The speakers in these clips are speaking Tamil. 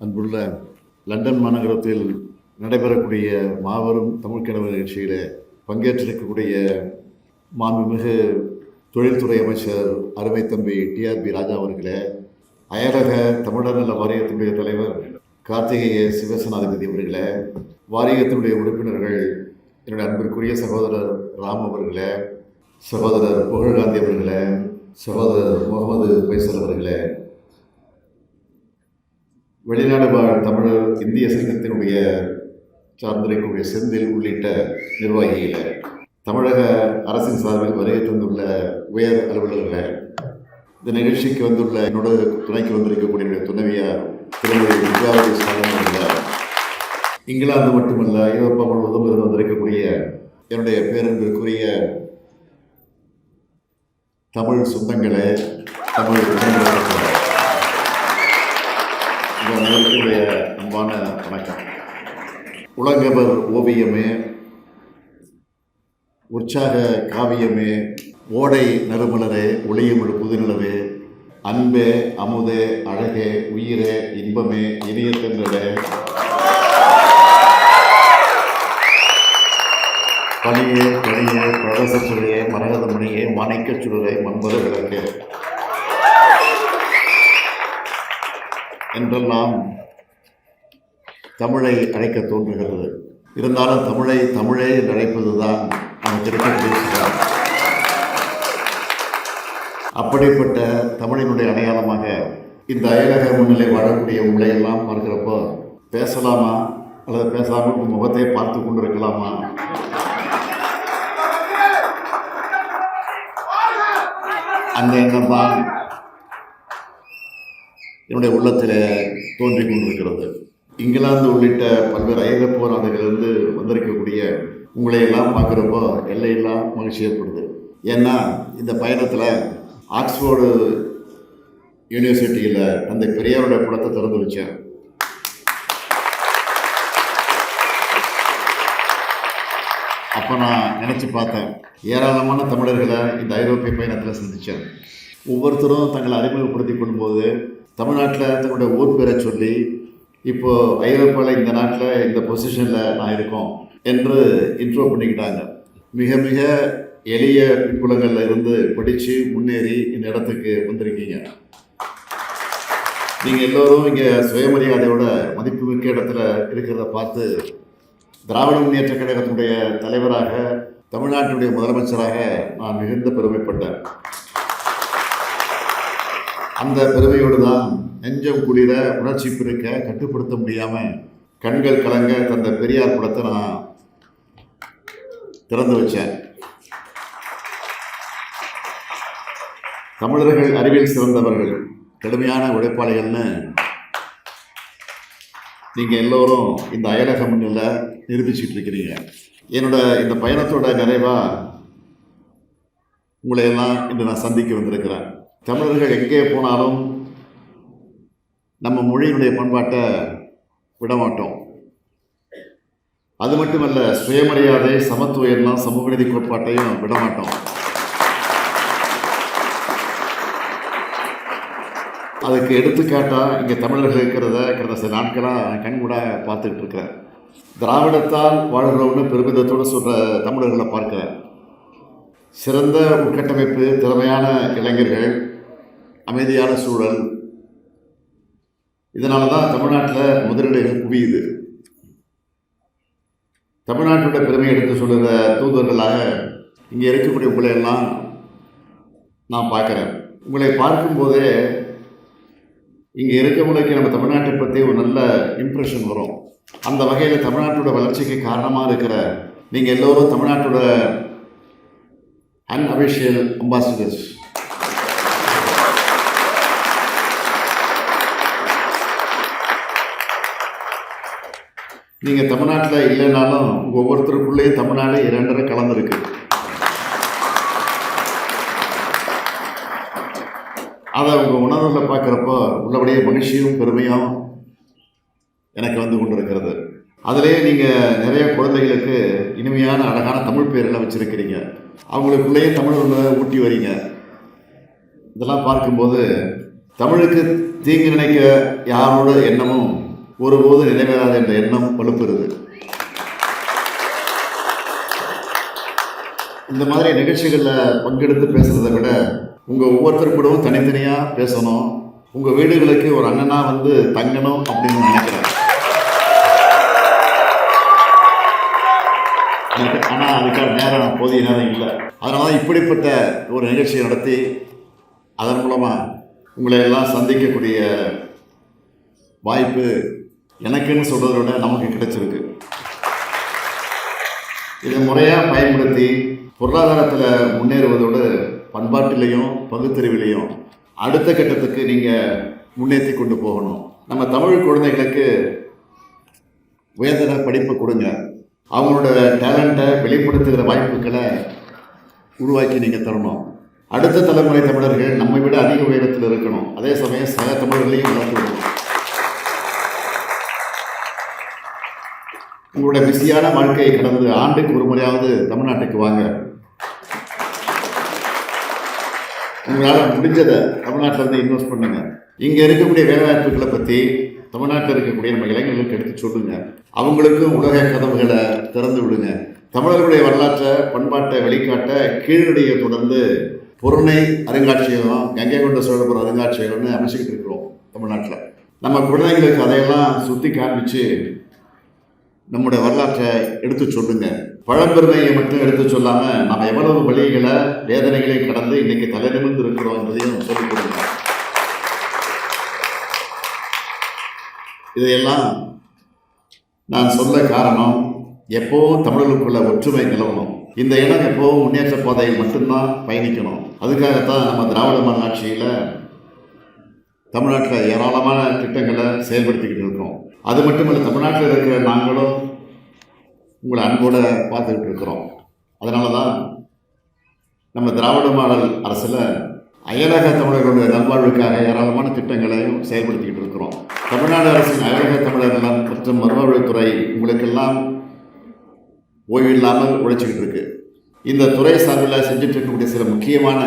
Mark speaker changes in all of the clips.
Speaker 1: அன்புள்ள லண்டன் மாநகரத்தில் நடைபெறக்கூடிய மாபெரும் தமிழ் நிகழ்ச்சியில் பங்கேற்றிருக்கக்கூடிய மாண்புமிகு தொழில்துறை அமைச்சர் அருமை தம்பி டிஆர்பி ராஜா அவர்களே அயலக தமிழர் நல வாரியத்தினுடைய தலைவர் கார்த்திகேய சிவசனாதிபதி அவர்களே வாரியத்தினுடைய உறுப்பினர்கள் என்னுடைய அன்பிற்குரிய சகோதரர் ராம் அவர்களே சகோதரர் புகழ்காந்தி அவர்களே சகோதரர் முகமது பைசல் அவர்களே வெளிநாடு வாழ் தமிழர் இந்திய சங்கத்தினுடைய சார்ந்திருக்கக்கூடிய செந்தில் உள்ளிட்ட நிர்வாகிகள தமிழக அரசின் சார்பில் வருகை தந்துள்ள உயர் அலுவலர்களே இந்த நிகழ்ச்சிக்கு வந்துள்ள என்னோட துணைக்கு வந்திருக்கக்கூடிய துணைவியார் திருமதி வித்யாவதி ஸ்டாலின் இங்கிலாந்து மட்டுமல்ல ஐரோப்பா முழுவதும் இருந்து வந்திருக்கக்கூடிய என்னுடைய பேரன்பிற்குரிய தமிழ் சொந்தங்களே தமிழ் உறவுகளே, அனைவருக்குடைய அன்பான வணக்கம். உலகவர் ஓவியமே உற்சாக காவியமே ஓடை நறுமலரே ஒளியமிழ் புதுநிலவே அன்பே அமுதே அழகே உயிரே இன்பமே இனிய தென்றலே. பனியே மரகதமணியே மாணிக்கச் சுடரே மண்பத விளக்கே என்றெல்லாம் தமிழை அழைக்க தோன்றுகிறது. இருந்தாலும் தமிழை தமிழே என்று அழைப்பதுதான் நமக்கு இருக்கக்கூடிய சிறப்பு. அப்படிப்பட்ட தமிழினுடைய அடையாளமாக இந்த அயலக முன்னிலை வாழக்கூடிய உங்களை எல்லாம் பார்க்கிறப்போ பேசலாமா? அல்லது பேசாமல் முகத்தை பார்த்து கொண்டு அந்த எண்ணம் தான் என்னுடைய உள்ளத்தில் தோன்றி கொண்டிருக்கிறது. இங்கிலாந்து உள்ளிட்ட பல்வேறு ஐக போராட்டங்களிலிருந்து வந்திருக்கக்கூடிய உங்களை எல்லாம் பார்க்குறப்போ எல்லையெல்லாம் மகிழ்ச்சி ஏற்படுது. ஏன்னா இந்த பயணத்தில் ஆக்ஸ்போர்டு யூனிவர்சிட்டியில் அந்த பெரியாருடைய படத்தை திறந்து வச்சேன் அப்போ நான் நினச்சி பார்த்தேன் ஏராளமான தமிழர்களை இந்த ஐரோப்பிய பயணத்தில் சந்தித்தேன் ஒவ்வொருத்தரும் தங்களை அறிமுகப்படுத்தி கொள்ளும்போது தமிழ்நாட்டில் தங்களுடைய ஊர் பேரை சொல்லி இப்போது ஐரோப்பாவில் இந்த நாட்டில் இந்த பொசிஷனில் நான் இருக்கோம் என்று இன்ட்ரோ பண்ணிக்கிட்டாங்க. மிக மிக எளிய பின்புலங்களில் இருந்து படித்து முன்னேறி இந்த இடத்துக்கு வந்திருக்கீங்க. நீங்கள் எல்லோரும் இங்கே சுயமரியாதையோட மதிப்புமிக்க இடத்துல இருக்கிறத பார்த்து திராவிட முன்னேற்ற கழகத்தினுடைய தலைவராக தமிழ்நாட்டினுடைய முதலமைச்சராக நான் மிகுந்த பெருமைப்பட்டேன். அந்த பெருமையோடு தான் நெஞ்சம் குளிர உணர்ச்சி பெருக்க கட்டுப்படுத்த முடியாமல் கண்கள் கலங்க தந்த பெரியார் படத்தை நான் திறந்து வச்சேன். தமிழர்கள் அறிவியல் சிறந்தவர்கள் கடுமையான உழைப்பாளிகள்னு நீங்கள் எல்லோரும் இந்த அயலக மண்ணில் நிரூபிச்சிட்டு இருக்கிறீங்க. என்னோட இந்த பயணத்தோட நிறைவாக உங்களை எல்லாம் இன்று நான் சந்திக்க வந்திருக்கிறேன். தமிழர்கள் எங்கே போனாலும் நம்ம மொழியினுடைய பண்பாட்டை விடமாட்டோம் அது மட்டுமல்ல சுயமரியாதை சமத்துவம் எல்லாம் சமூக நீதி கோட்பாட்டையும் விட அதுக்கு எடுத்துக்காட்டாக இங்கே தமிழர்கள் இருக்கிறத கடந்த சில நாட்களாக கண்கூட பார்த்துக்கிட்டு இருக்கிறேன். திராவிடத்தால் வாழ்கிறவங்க பெருமிதத்தோடு சொல்கிற தமிழர்களை பார்க்கிறேன். சிறந்த உட்கட்டமைப்பு திறமையான இளைஞர்கள் அமைதியான சூழல். இதனால தான் தமிழ்நாட்டில் முதலீடுகள் குவியுது. தமிழ்நாட்டோட பெருமையை எடுத்து சொல்கிற தூதர்களாக இங்கே இருக்கக்கூடிய உங்களை எல்லாம் நான் பார்க்குறேன். உங்களை பார்க்கும்போதே இங்கே இருக்கவங்களுக்கு நம்ம தமிழ்நாட்டை பற்றி ஒரு நல்ல இம்ப்ரெஷன் வரும். அந்த வகையில் தமிழ்நாட்டோட வளர்ச்சிக்கு காரணமாக இருக்கிற நீங்கள் எல்லோரும் தமிழ்நாட்டோட அன்அபிஷியல் அம்பாசிடர்ஸ் நீங்கள் தமிழ்நாட்டில் இல்லைனாலும் ஒவ்வொருத்தருக்குள்ளேயே தமிழ்நாடு இரண்டரை கலந்துருக்கு. அதை அவங்க உணர்வில் பார்க்குறப்போ உள்ளபடியே மகிழ்ச்சியும் பெருமையும் எனக்கு வந்து கொண்டிருக்கிறது. அதிலே நீங்கள் நிறைய குழந்தைகளுக்கு இனிமையான அழகான தமிழ் பேரெல்லாம் வச்சுருக்கிறீங்க. அவங்களுக்குள்ளேயே தமிழ் ஒன்று ஊட்டி வரீங்க. இதெல்லாம் பார்க்கும்போது தமிழுக்கு தீங்கு நினைக்க யாரோட எண்ணமும் ஒருபோது நிறைவேறாது என்ற எண்ணம் வலுப்புறுது. இந்த மாதிரி நிகழ்ச்சிகளில் பங்கெடுத்து பேசுகிறத விட உங்கள் ஒவ்வொருத்தர் கூடவும் தனித்தனியாக பேசணும். உங்கள் வீடுகளுக்கு ஒரு அண்ணனாக வந்து தங்கணும் அப்படின்னு நினைக்கிறேன் எனக்கு ஆனால் அதுக்கான நேரம் போதிய நேரம் இல்லை. அதனால தான் இப்படிப்பட்ட ஒரு நிகழ்ச்சியை நடத்தி அதன் மூலமாக உங்களை எல்லாம் சந்திக்கக்கூடிய வாய்ப்பு எனக்குன்னு சொல்கிறத விட நமக்கு கிடைச்சிருக்கு. இதை முறையாக பயன்படுத்தி பொருளாதாரத்தில் முன்னேறுவதோடு பண்பாட்டிலையும் பகுத்தறிவிலையும் அடுத்த கட்டத்துக்கு நீங்கள் முன்னேற்றி கொண்டு போகணும். நம்ம தமிழ் குழந்தைகளுக்கு உயர்தர படிப்பு கொடுங்க. அவங்களோட டேலண்ட்டை வெளிப்படுத்துகிற வாய்ப்புகளை உருவாக்கி நீங்கள் தரணும். அடுத்த தலைமுறை தமிழர்கள் நம்மை விட அதிக உயரத்தில் இருக்கணும். அதே சமயம் சக தமிழர்களையும் வளர்த்துக்கணும் உங்களோட பிஸியான வாழ்க்கையை கடந்து ஆண்டுக்கு ஒரு முறையாவது தமிழ்நாட்டுக்கு வாங்க. உங்களால் முடிஞ்சதை தமிழ்நாட்டில் வந்து இன்வெஸ்ட் பண்ணுங்க. இங்கே இருக்கக்கூடிய வேலைவாய்ப்புகளை பற்றி தமிழ்நாட்டில் இருக்கக்கூடிய நம்ம இளைஞர்களுக்கு எடுத்து சொல்லுங்க. அவங்களுக்கும் உலக கதவுகளை திறந்து விடுங்க. தமிழர்களுடைய வரலாற்றை பண்பாட்டை வெளிக்காட்ட கீழடியை தொடர்ந்து பொருணை அருங்காட்சியகம் கங்கை கொண்ட சோழபுரம் அருங்காட்சியகம்னு அமைச்சிக்கிட்டு இருக்கிறோம் தமிழ்நாட்டில். நம்ம குழந்தைங்களுக்கு அதையெல்லாம் சுற்றி காமிச்சு நம்முடைய வரலாற்றை எடுத்து சொல்லுங்க. பழம்பெருமையை மட்டும் எடுத்து சொல்லாமல் நம்ம எவ்வளவு வழிகளை வேதனைகளை கடந்து இன்னைக்கு தலை நிமிர்ந்து இருக்கிறோம் என்பதையும் சொல்லிக் கொடுங்க இதையெல்லாம் நான் சொல்ல காரணம் எப்போவும் தமிழர்களுக்குள்ள ஒற்றுமை நிலவணும். இந்த இடம் எப்போவும் முன்னேற்ற பாதையில் மட்டும்தான் பயணிக்கணும். அதுக்காகத்தான் நம்ம திராவிட மாநாட்சியில் தமிழ்நாட்டில் ஏராளமான திட்டங்களை செயல்படுத்திக்கிட்டு அது மட்டுமல்ல தமிழ்நாட்டில் இருக்கிற நாங்களும் உங்களை அன்போடு பார்த்துக்கிட்டு இருக்கிறோம். அதனால தான் நம்ம திராவிட மாடல் அரசில் அயலக தமிழர்களுடைய நல்வாழ்வுக்காக ஏராளமான திட்டங்களையும் செயல்படுத்திக்கிட்டு இருக்கிறோம். தமிழ்நாடு அரசின் அயலக தமிழர் நலன் மற்றும் மறுவாழ்வுத்துறை உங்களுக்கெல்லாம் ஓய்வு இல்லாமல் உழைச்சிக்கிட்டு இருக்கு. இந்த துறை சார்பில் செஞ்சுட்டு இருக்கக்கூடிய சில முக்கியமான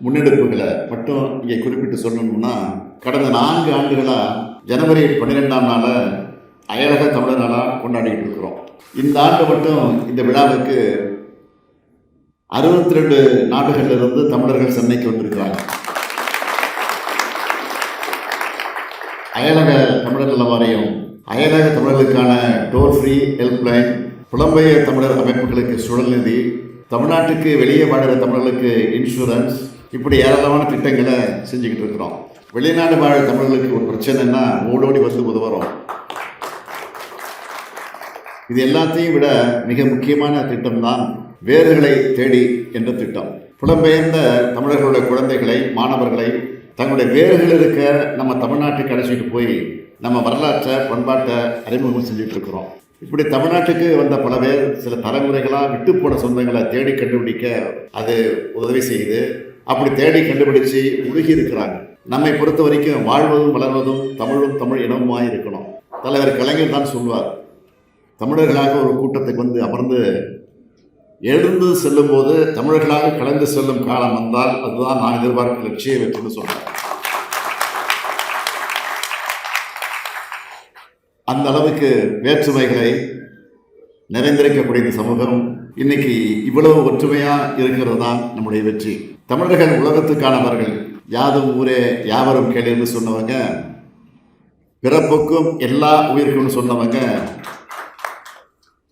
Speaker 1: முன்னெடுப்புகளை மட்டும் இங்கே குறிப்பிட்டு சொல்லணும்னா கடந்த நான்கு ஆண்டுகளாக ஜனவரி பன்னிரெண்டாம் நாளை அயலக தமிழர் நாளாக கொண்டாடிட்டு இருக்கிறோம். இந்த ஆண்டு மட்டும் இந்த விழாவுக்கு அறுபத்தி ரெண்டு நாடுகளிலிருந்து தமிழர்கள் சென்னைக்கு வந்திருக்கிறாங்க. அயலக தமிழர் நல வாரியம் அயலக தமிழர்களுக்கான டோல் ஃப்ரீ ஹெல்ப்லைன் புலம்பெயர் தமிழர் அமைப்புகளுக்கு சுழல்நிதி தமிழ்நாட்டுக்கு வெளியே வாழுற தமிழர்களுக்கு இன்சூரன்ஸ் இப்படி ஏராளமான திட்டங்களை செஞ்சுக்கிட்டு இருக்கிறோம். வெளிநாடு வாழ தமிழர்களுக்கு ஒரு பிரச்சனைன்னா ஓடோடி வந்து உதவுறோம் இது எல்லாத்தையும் விட மிக முக்கியமான திட்டம் தான் வேர்களை தேடி என்ற திட்டம். புலம்பெயர்ந்த தமிழர்களுடைய குழந்தைகளை மாணவர்களை தங்களுடைய வேர்கள் இருக்க நம்ம தமிழ்நாட்டுக்கு அழைச்சிட்டு போய் நம்ம வரலாற்றை பண்பாட்டை அறிமுகம் செஞ்சுட்டு இருக்கிறோம். இப்படி தமிழ்நாட்டுக்கு வந்த பல பேர் சில தலைமுறைகளாக விட்டு போன சொந்தங்களை தேடி கண்டுபிடிக்க அது உதவி செய்யுது. அப்படி தேடி கண்டுபிடிச்சு உருகி இருக்கிறாங்க நம்மை பொறுத்த வரைக்கும் வாழ்வதும் வளர்வதும் தமிழும் தமிழ் இனமுமாய் இருக்கணும். தலைவர் கலைஞர் தான் சொல்வார் தமிழர்களாக ஒரு கூட்டத்துக்கு வந்து அமர்ந்து எழுந்து செல்லும்போது தமிழர்களாக கலந்து செல்லும் காலம் வந்தால் அதுதான் நான் எதிர்பார்க்கும் லட்சியம் வெற்றின்னு சொன்னேன் அந்த அளவுக்கு வேற்றுமைகளை நிறைந்திருக்கக்கூடிய இந்த சமூகம் இன்னைக்கு இவ்வளவு ஒற்றுமையாக இருக்கிறது தான் நம்முடைய வெற்றி. தமிழர்கள் உலகத்துக்கானவர்கள். யாதும் ஊரே யாவரும் கேளுன்னு சொன்னவங்க. பிறப்புக்கும் எல்லா உயிருக்கும்னு சொன்னவங்க.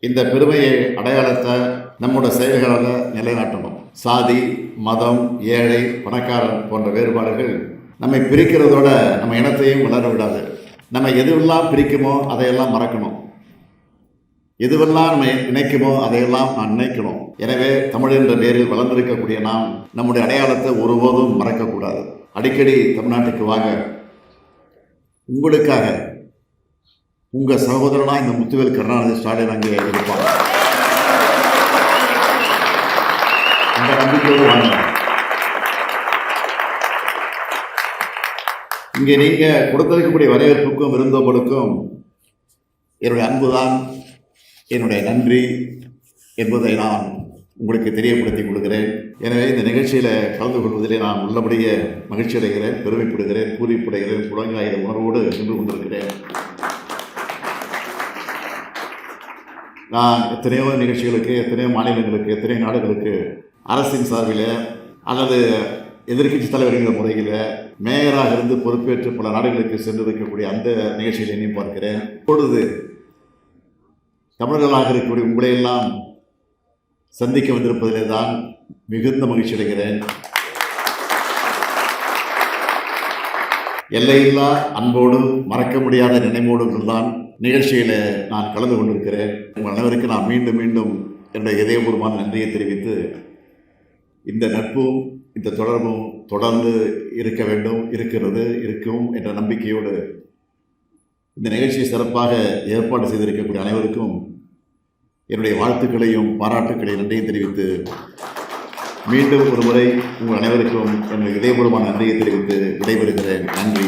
Speaker 1: இந்த பெருமையை அடையாளத்தை நம்மோட செயல்களால் நிலைநாட்டணும். சாதி மதம் ஏழை பணக்காரன் போன்ற வேறுபாடுகள் நம்மை பிரிக்கிறதோட நம்ம இனத்தையும் வளர விடாது. நம்ம எதுவெல்லாம் பிரிக்குமோ அதையெல்லாம் மறக்கணும். எதுவெல்லாம் நம்ம நினைக்குமோ அதையெல்லாம் நான் நினைக்கணும். எனவே தமிழ் என்ற பேரில் வளர்ந்திருக்கக்கூடிய நாம் நம்முடைய அடையாளத்தை ஒருபோதும் மறக்கக்கூடாது. அடிக்கடி தமிழ்நாட்டுக்கு வாங்க. உங்களுக்காக உங்கள் சகோதரனா இந்த முத்துவேல் கருணாநிதி ஸ்டாலின் அங்கே இருப்பாங்க அந்த நம்பிக்கையோடு வாங்க. இங்கே நீங்கள் கொடுத்திருக்கக்கூடிய வரவேற்புக்கும் விருந்தோம்பலுக்கும் என்னுடைய அன்புதான் என்னுடைய நன்றி என்பதை நான் உங்களுக்கு தெரியப்படுத்திக் கொள்கிறேன். எனவே இந்த நிகழ்ச்சியில் கலந்து கொள்வதிலே நான் உள்ளபடிய மகிழ்ச்சி அடைகிறேன் பெருமைப்படுகிறேன் பூரிப்படைகிறேன் புலங்காயிர உணர்வோடு சென்று கொண்டிருக்கிறேன். நான் எத்தனையோ நிகழ்ச்சிகளுக்கு எத்தனையோ மாநிலங்களுக்கு எத்தனையோ நாடுகளுக்கு அரசின் சார்பில் அல்லது எதிர்கட்சி தலைவர்கள் முறையில் மேயராக இருந்து பொறுப்பேற்று பல நாடுகளுக்கு சென்றிருக்கக்கூடிய அந்த நிகழ்ச்சியில் பார்க்கிறேன். இப்பொழுது தமிழர்களாக இருக்கக்கூடிய உங்களையெல்லாம் சந்திக்க வந்திருப்பதிலே தான் மிகுந்த மகிழ்ச்சி அடைகிறேன். எல்லையில்லா அன்போடும் மறக்க முடியாத நினைவோடும் தான் நிகழ்ச்சியில் நான் கலந்து கொண்டிருக்கிறேன். உங்கள் அனைவருக்கு நான் மீண்டும் மீண்டும் என்னுடைய இதயபூர்வமான நன்றியை தெரிவித்து இந்த நட்பும் இந்த தொடர்பும் தொடர்ந்து இருக்க வேண்டும் இருக்கிறது இருக்கும் என்ற நம்பிக்கையோடு இந்த நிகழ்ச்சியை சிறப்பாக ஏற்பாடு செய்திருக்கக்கூடிய அனைவருக்கும் என்னுடைய வாழ்த்துக்களையும் பாராட்டுக்களையும் நன்றியை தெரிவித்து மீண்டும் ஒரு முறை உங்கள் அனைவருக்கும் என்னுடைய இதயபூர்வமான நன்றியை தெரிவித்து விடைபெறுகிறேன். நன்றி.